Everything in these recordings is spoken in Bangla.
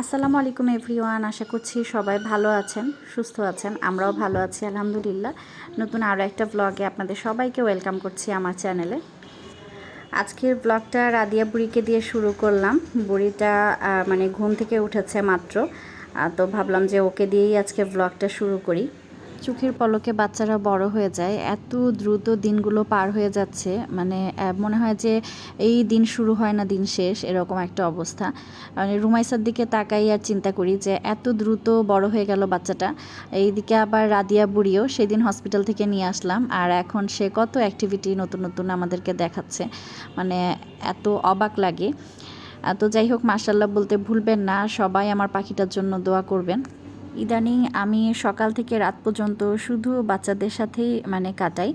আসসালামু আলাইকুম এভরিওয়ান, আশা করছি সবাই ভালো আছেন, সুস্থ আছেন, আমরাও ভালো আছি, আলহামদুলিল্লাহ। নতুন আরও একটা ব্লগে আপনাদের সবাইকে ওয়েলকাম করছি আমার চ্যানেলে আজকের ব্লগটা রাদিয়া বুড়িকে দিয়ে শুরু করলাম। বুড়িটা মানে ঘুম থেকে উঠেছে মাত্র। তো ভাবলাম যে ওকে দিয়েই আজকে ব্লগটা শুরু করি। চোখের পলকে বাচ্চারা বড় হয়ে যায়, এত দ্রুত দিনগুলো পার হয়ে যাচ্ছে মানে মনে হয় যে এই দিন শুরু হয় না দিন শেষ, এরকম একটা অবস্থা। মানে রুমাইসার দিকে তাকাই আর চিন্তা করি যে এত দ্রুত বড় হয়ে গেল বাচ্চাটা। এইদিকে আবার রাদিয়া বুড়িও সেদিন হসপিটাল থেকে নিয়ে আসলাম, আর এখন সে কত অ্যাক্টিভিটি নতুন নতুন আমাদেরকে দেখাচ্ছে। মানে এত অবাক লাগে। তো যাই হোক মার্শাল্লাহ বলতে ভুলবেন না, সবাই আমার পাখিটার জন্য দোয়া করবেন। ইদানিং আমি সকাল থেকে রাত পর্যন্ত শুধু বাচ্চাদের সাথেই মানে কাটাই।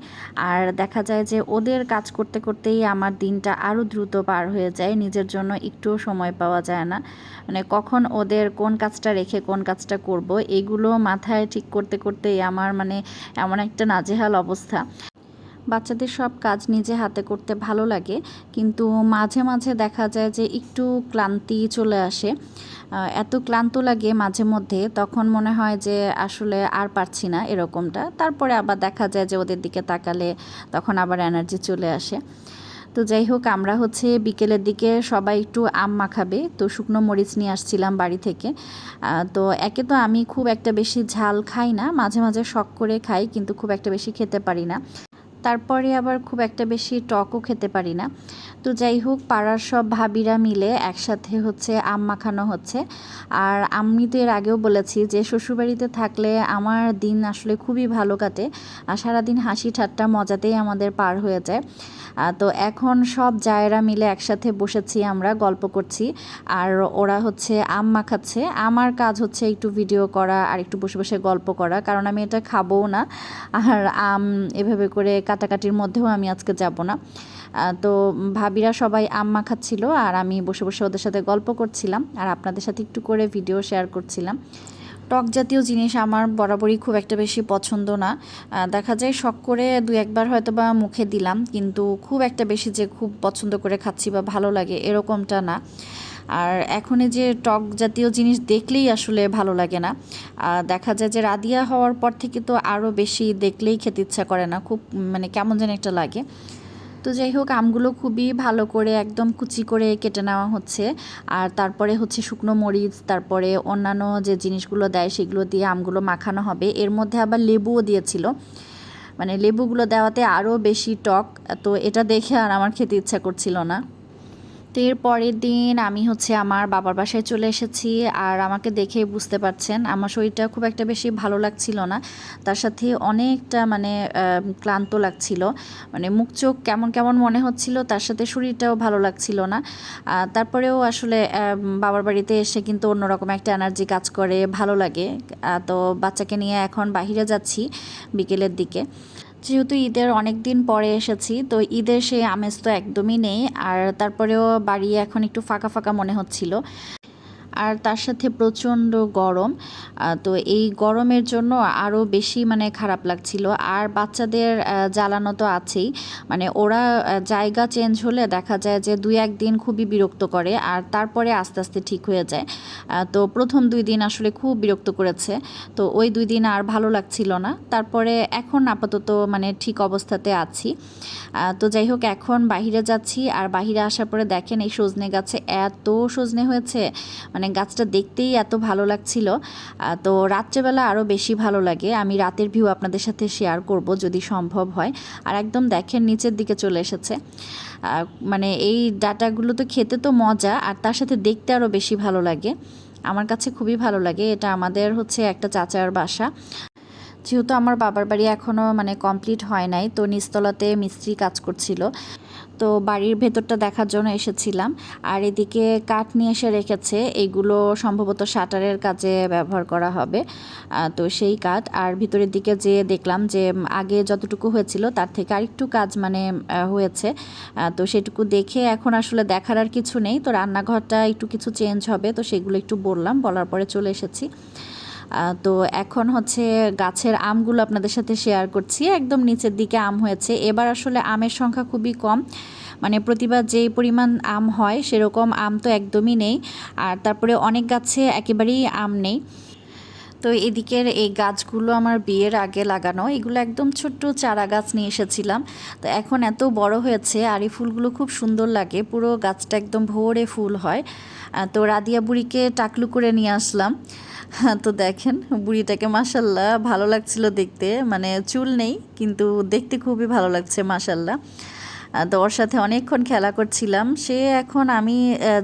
আর দেখা যায় যে ওদের কাজ করতে করতেই আমার দিনটা আরও দ্রুত পার হয়ে যায়। নিজের জন্য একটুও সময় পাওয়া যায় না। মানে কখন ওদের কোন কাজটা রেখে কোন কাজটা করব, এগুলো মাথায় ঠিক করতে করতেই আমার মানে এমন একটা নাজেহাল অবস্থা। বাচ্চাদের সব কাজ নিজে হাতে করতে ভালো লাগে, কিন্তু মাঝে মাঝে দেখা যায় যে একটু ক্লান্তি চলে আসে। এত ক্লান্ত লাগে মাঝে মধ্যে, তখন মনে হয় যে আসলে আর পারছি না এরকমটা। তারপরে আবার দেখা যায় যে ওদের দিকে তাকালে তখন আবার এনার্জি চলে আসে। তো যাই হোক, আমরা হচ্ছে বিকেলের দিকে সবাই একটু আম মাখাবে। তো শুকনো মরিচ নিয়ে আসছিলাম বাড়ি থেকে। তো একে তো আমি খুব একটা বেশি ঝাল খাই না, মাঝে মাঝে শখ করে খাই, কিন্তু খুব একটা বেশি খেতে পারি না। তারপরে আবার খুব একটা বেশি টকও খেতে পারি না। তো যাই হোক, পাড়ার সব ভাবিরা মিলে একসাথে হচ্ছে আম মাখানো হচ্ছে। আর আমি তো এর আগেও বলেছি যে, শ্বশুরবাড়িতে থাকলে আমার দিন আসলে খুবই ভালো কাটে। আর সারাদিন হাসি ঠাট্টা মজাতেই আমাদের পার হয়ে যায়। তো এখন সব জায়েরা মিলে একসাথে বসেছি, আমরা গল্প করছি। আর ওরা হচ্ছে আম মাখাচ্ছে আমার কাজ হচ্ছে একটু ভিডিও করা আর একটু বসে বসে গল্প করা, কারণ আমি এটা খাবও না। আর আম, এভাবে করে কাটাকাটির মধ্যেও আমি আজকে যাব না। তো ভাবিরা সবাই আম মাখাচ্ছিল আর আমি বসে বসে ওদের সাথে গল্প করছিলাম। আর আপনাদের সাথে একটু করে ভিডিও শেয়ার করছিলাম। টক জাতীয় জিনিস আমার বরাবরই খুব একটা বেশি পছন্দ না। দেখা যায় শখ করে দু একবার হয়তো বা মুখে দিলাম, কিন্তু খুব একটা বেশি যে খুব পছন্দ করে খাচ্ছি বা ভালো লাগে এরকমটা না। আর এখন যে টক জাতীয় জিনিস দেখলেই আসলে ভালো লাগে না। দেখা যায় যে রাদিয়া হওয়ার পর থেকে তো আরও বেশি দেখলেই খেতে ইচ্ছা করে না, খুব মানে কেমন যেন একটা লাগে। তো যাই হোক, আমগুলো খুবই ভালো করে একদম কুচি করে কেটে নেওয়া হচ্ছে। আর তারপরে হচ্ছে শুকনো মরিচ, তারপরে অন্যান্য যে জিনিসগুলো দেয় সেগুলো দিয়ে আমগুলো মাখানো হবে। এর মধ্যে আবার লেবুও দিয়েছিল। মানে লেবুগুলো দেওয়াতে আরও বেশি টক, তো এটা দেখে আর আমার খেতে ইচ্ছা করছিল না। এর পরের দিন আমি হচ্ছে আমার বাবার বাসায় চলে এসেছি আর আমাকে দেখে বুঝতে পারছেন, আমার শরীরটা খুব একটা বেশি ভালো লাগছিল না। তার সাথে অনেকটা মানে ক্লান্ত লাগছিল। মানে মুখ চোখ কেমন কেমন মনে হচ্ছিল, তার সাথে শরীরটাও ভালো লাগছিল না। তারপরেও আসলে বাবার বাড়িতে এসে কিন্তু অন্যরকম একটা এনার্জি কাজ করে, ভালো লাগে। তো বাচ্চাকে নিয়ে এখন বাইরে যাচ্ছি বিকেলের দিকে। যেহেতু ঈদের অনেক দিন পরে এসেছি, তো ঈদের সেই আমেজ তো একদমই নেই। আর তারপরেও বাড়ি এখন একটু ফাঁকা ফাঁকা মনে হচ্ছিল। আর তার সাথে প্রচণ্ড গরম। তো এই গরমের জন্য আরও বেশি মানে খারাপ লাগছিল। আর বাচ্চাদের জ্বালানো তো আছেই। মানে ওরা জায়গা চেঞ্জ হলে দেখা যায় যে দুই একদিন খুবই বিরক্ত করে আর তারপরে আস্তে আস্তে ঠিক হয়ে যায়। তো প্রথম দুই দিন আসলে খুব বিরক্ত করেছে। তো ওই দুই দিন আর ভালো লাগছিল না। তারপরে এখন আপাতত মানে ঠিক অবস্থাতে আছি। তো যাই হোক, এখন বাহিরে যাচ্ছি। আর বাহিরে আসার পরে দেখেন এই সজনে গাছে এত সজনে হয়েছে। মানে গাছটা দেখতেই এত ভালো লাগছিল। তো রাত্রেবেলা আরও বেশি ভালো লাগে। আমি রাতের ভিউ আপনাদের সাথে শেয়ার করব যদি সম্ভব হয়। আর একদম দেখেন নিচের দিকে চলে এসেছে। মানে এই ডাটাগুলো তো খেতে তো মজা, আর তার সাথে দেখতে আরও বেশি ভালো লাগে। আমার কাছে খুবই ভালো লাগে। এটা আমাদের হচ্ছে একটা চাচার বাসা। যেহেতু আমার বাবার বাড়ি এখনও মানে কমপ্লিট হয় নাই, তো নিচতলাতে মিস্ত্রি কাজ করছিল। তো বাড়ির ভেতরটা দেখার জন্য এসেছিলাম। আর এদিকে কাঠ নিয়ে এসে রেখেছে, এগুলো সম্ভবত শাটারের কাজে ব্যবহার করা হবে তো সেই কাঠ। আর ভিতরের দিকে যে দেখলাম যে আগে যতটুকু হয়েছিল তার থেকে আরেকটু কাজ মানে হয়েছে তো সেটুকু দেখে এখন আসলে দেখার আর কিছু নেই। তো রান্নাঘরটা একটু কিছু চেঞ্জ হবে, তো সেগুলো একটু বললাম, বলার পরে চলে এসেছি। তো এখন হচ্ছে গাছের আমগুলো আপনাদের সাথে শেয়ার করছি। একদম নিচের দিকে আম হয়েছে। এবার আসলে আমের সংখ্যা খুবই কম। মানে প্রতিবার যেই পরিমাণ আম হয়, সেরকম আম তো একদমই নেই। আর তারপরে অনেক গাছে একেবারেই আম নেই। তো এদিকের এই গাছগুলো আমার বিয়ের আগে লাগানো, এগুলো একদম ছোট্ট চারা গাছ নিয়ে এসেছিলাম। তো এখন এত বড় হয়েছে, আর এই ফুলগুলো খুব সুন্দর লাগে, পুরো গাছটা একদম ভোরে ফুল হয়। তো রাদিয়া বুড়িকে টাকলু করে নিয়ে আসলাম। তো দেখেন বুড়িটাকে মাসাল্লাহ ভালো লাগছিল দেখতে মানে চুল নেই, কিন্তু দেখতে খুবই ভালো লাগছে মাসাল্লাহ তো ওর সাথে অনেকক্ষণ খেলা করছিলাম। সে এখন আমি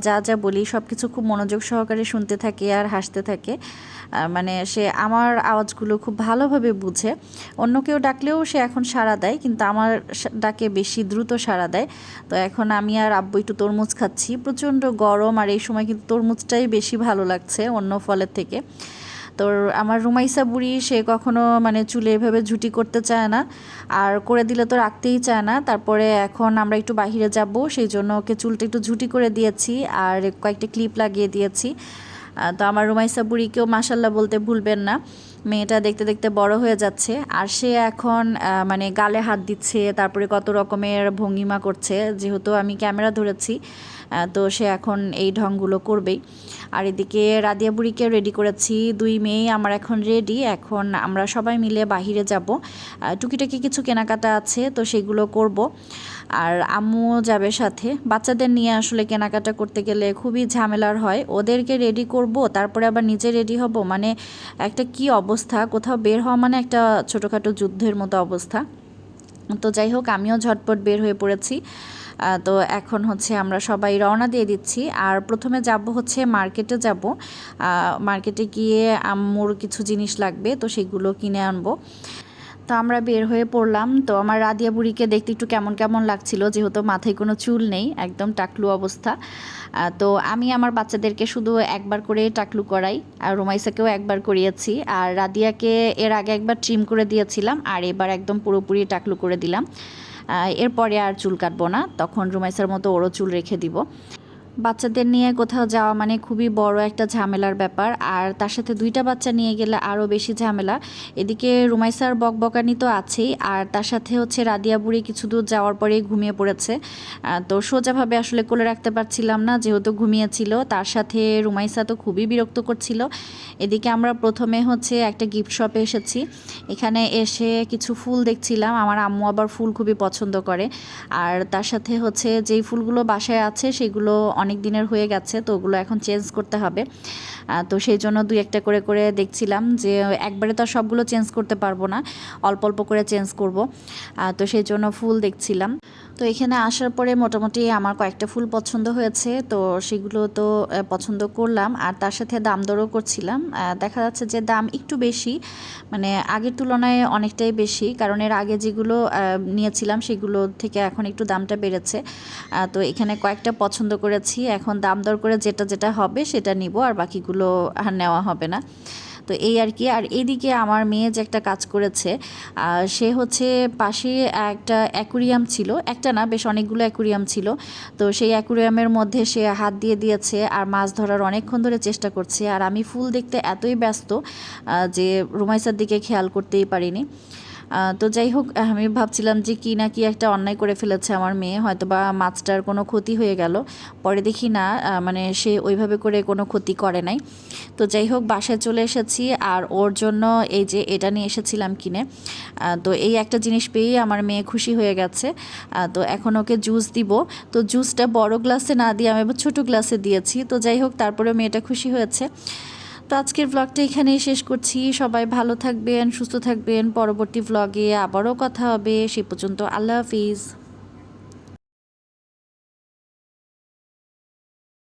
যা যা বলি সব কিছু খুব মনোযোগ সহকারে শুনতে থাকে আর হাসতে থাকে। মানে সে আমার আওয়াজগুলো খুব ভালোভাবে বুঝে। অন্য কেউ ডাকলেও সে এখন সাড়া দেয়, কিন্তু আমার ডাকে বেশি দ্রুত সাড়া দেয়। তো এখন আমি আর আব্বু একটু তরমুজ খাচ্ছি। প্রচণ্ড গরম আর এই সময় কিন্তু তরমুজটাই বেশি ভালো লাগছে অন্য ফলের থেকে। তোর আমার রুমাইসা বুড়ি, সে কখনো মানে চুলে এভাবে ঝুটি করতে চায় না। আর করে দিলে তো রাখতেই চায় না। তারপরে এখন আমরা একটু বাহিরে যাব, সেই জন্য ওকে চুলটা একটু ঝুটি করে দিয়েছি আর কয়েকটা ক্লিপ লাগিয়ে দিয়েছি। তো আমার রুমাইসা বুড়িকেও মাসাল্লাহ বলতে ভুলবেন না। মেয়েটা দেখতে দেখতে বড় হয়ে যাচ্ছে আর সে এখন মানে গালে হাত দিচ্ছে, তারপরে কত রকমের ভঙ্গিমা করছে, যেহেতু আমি ক্যামেরা ধরেছি তো সে এখন এই ঢংগুলো করবেই। আর এদিকে রাদিয়া বুড়িকে রেডি করেছি, দুই মেয়ে আমার এখন রেডি এখন আমরা সবাই মিলে বাহিরে যাব। টুকিটাকি কিছু কেনাকাটা আছে, তো সেগুলো করব। আর আম্মু যাবে সাথে। বাচ্চাদের নিয়ে আসলে কেনাকাটা করতে গেলে খুবই ঝামেলার হয়। ওদেরকে রেডি করব, তারপরে আবার নিজে রেডি হব? মানে একটা কি অবস্থা? কোথাও বের হওয়া মানে একটা ছোটোখাটো যুদ্ধের মতো অবস্থা। তো যাই হোক, আমিও ঝটপট বের হয়ে পড়েছি। তো এখন হচ্ছে আমরা সবাই রওনা দিয়ে দিচ্ছি। আর প্রথমে যাব হচ্ছে মার্কেটে যাব। মার্কেটে গিয়ে আম্মুর কিছু জিনিস লাগবে, তো সেগুলো কিনে আনব। তো আমরা বের হয়ে পড়লাম। তো আমার রাদিয়া বুড়িকে দেখতে একটু কেমন কেমন লাগছিল, যেহেতু মাথায় কোনো চুল নেই, একদম টাকলু অবস্থা। তো আমি আমার বাচ্চাদেরকে শুধু একবার করে টাকলু করাই, আর রোমাইসাকেও একবার করিয়েছি। আর রাদিয়াকে এর আগে একবার ট্রিম করে দিয়েছিলাম, আর এবার একদম পুরোপুরি টাকলু করে দিলাম। এরপরে আর চুল কাটবো না, তখন রুমাইসার মতো ওরও চুল রেখে দিব। বাচ্চাদের নিয়ে কোথাও যাওয়া মানে খুবই বড় একটা ঝামেলার ব্যাপার। আর তার সাথে দুইটা বাচ্চা নিয়ে গেলে আরও বেশি ঝামেলা। এদিকে রুমাইসার বকবকানি তো আছেই, আর তার সাথে হচ্ছে রাদিয়া বুড়ি কিছু দূর যাওয়ার পরেই ঘুমিয়ে পড়েছে। তো সোজাভাবে আসলে কোলে রাখতে পারছিলাম না, যেহেতু ঘুমিয়েছিল। তার সাথে রুমাইসা তো খুবই বিরক্ত করছিল। এদিকে আমরা প্রথমে হচ্ছে একটা গিফট শপে এসেছি। এখানে এসে কিছু ফুল দেখছিলাম। আমার আম্মু আবার ফুল খুবই পছন্দ করে। আর তার সাথে হচ্ছে যেই ফুলগুলো বাসায় আছে, সেগুলো অনেক দিনের হয়ে গেছে, তো ওগুলো এখন চেঞ্জ করতে হবে। তো সেই জন্য দুই একটা করে করে দেখছিলাম যে একবারে তো আর সবগুলো চেঞ্জ করতে পারব না, অল্প অল্প করে চেঞ্জ করব। তো সেই জন্য ফুল দেখছিলাম। তো এখানে আসার পরে মোটামুটি আমার কয়েকটা ফুল পছন্দ হয়েছে, তো সেগুলো তো পছন্দ করলাম। আর তার সাথে দাম দরও করছিলাম। দেখা যাচ্ছে যে দাম একটু বেশি মানে আগের তুলনায় অনেকটাই বেশি, কারণ এর আগে যেগুলো নিয়েছিলাম সেগুলো থেকে এখন একটু দামটা বেড়েছে। তো এখানে কয়েকটা পছন্দ করেছি। এখন দাম দর করে যেটা যেটা হবে সেটা নিব আর বাকিগুলো আর নেওয়া হবে না। তো এই আর কি, আর এদিকে আমার মেয়ে যে একটা কাজ করেছে সে হচ্ছে পাশে একটা অ্যাকুরিয়াম ছিল, একটা না, বেশ অনেকগুলো অ্যাকুরিয়াম ছিল। তো সেই অ্যাকুরিয়ামের মধ্যে সে হাত দিয়ে দিয়েছে আর মাছ ধরার অনেকক্ষণ ধরে চেষ্টা করছে। আর আমি ফুল দেখতে এতই ব্যস্ত যে রুমাইসার দিকে খেয়াল করতেই পারিনি। তো যাই হোক আমি ভাবছিলাম যে কি না কি একটা অন্যায় করে ফেলেছে আমার মেয়ে হয়তো বা মাছটার কোনো ক্ষতি হয়ে গেল। পরে দেখি না মানে সে ওইভাবে করে কোনো ক্ষতি করে নাই। তো যাই হোক, বাসায় চলে এসেছি, আর ওর জন্য এই যে এটা নিয়ে এসেছিলাম কিনে তো এই একটা জিনিস পেয়েই আমার মেয়ে খুশি হয়ে গেছে। তো এখন ওকে জুস দিব। তো জুসটা বড় গ্লাসে না দিয়ে আমি ছোটো গ্লাসে দিয়েছি। তো যাই হোক তারপরে মেয়েটা খুশি হয়েছে। তো আজকের ব্লগটা এখানেই শেষ করছি। সবাই ভালো থাকবেন, সুস্থ থাকবেন। পরবর্তী ব্লগে আবারও কথা হবে। সে পর্যন্ত আল্লাহ হাফিজ।